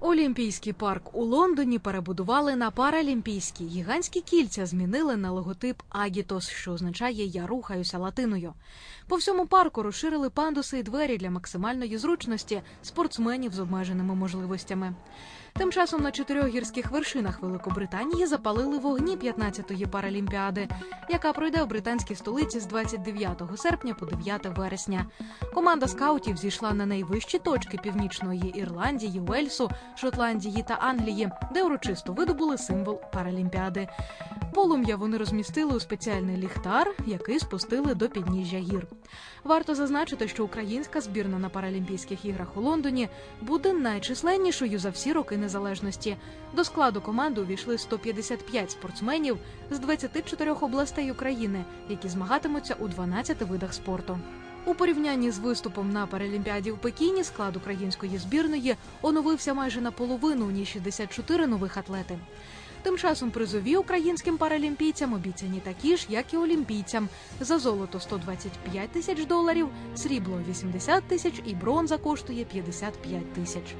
Олімпійський парк у Лондоні перебудували на паралімпійський. Гігантські кільця змінили на логотип Агітос, що означає Я рухаюся латиною. По всьому парку розширили пандуси і двері для максимальної зручності спортсменів з обмеженими можливостями. Тим часом на чотирьох гірських вершинах Великобританії запалили вогні 15-ї паралімпіади, яка пройде в британській столиці з 29 серпня по 9 вересня. Команда скаутів зійшла на найвищі точки північної Ірландії, Уельсу, Шотландії та Англії, де урочисто видобули символ паралімпіади. Полум'я вони розмістили у спеціальний ліхтар, який спустили до підніжжя гір. Варто зазначити, що українська збірна на Паралімпійських іграх у Лондоні буде найчисленнішою за всі роки незалежності. До складу команди увійшли 155 спортсменів з 24 областей України, які змагатимуться у 12 видах спорту. У порівнянні з виступом на Паралімпіаді в Пекіні склад української збірної оновився майже наполовину, ні ній 64 нових атлети. Тим часом призові українським паралімпійцям обіцяні такі ж, як і олімпійцям. За золото 125 тисяч доларів, срібло 80 тисяч і бронза коштує 55 тисяч.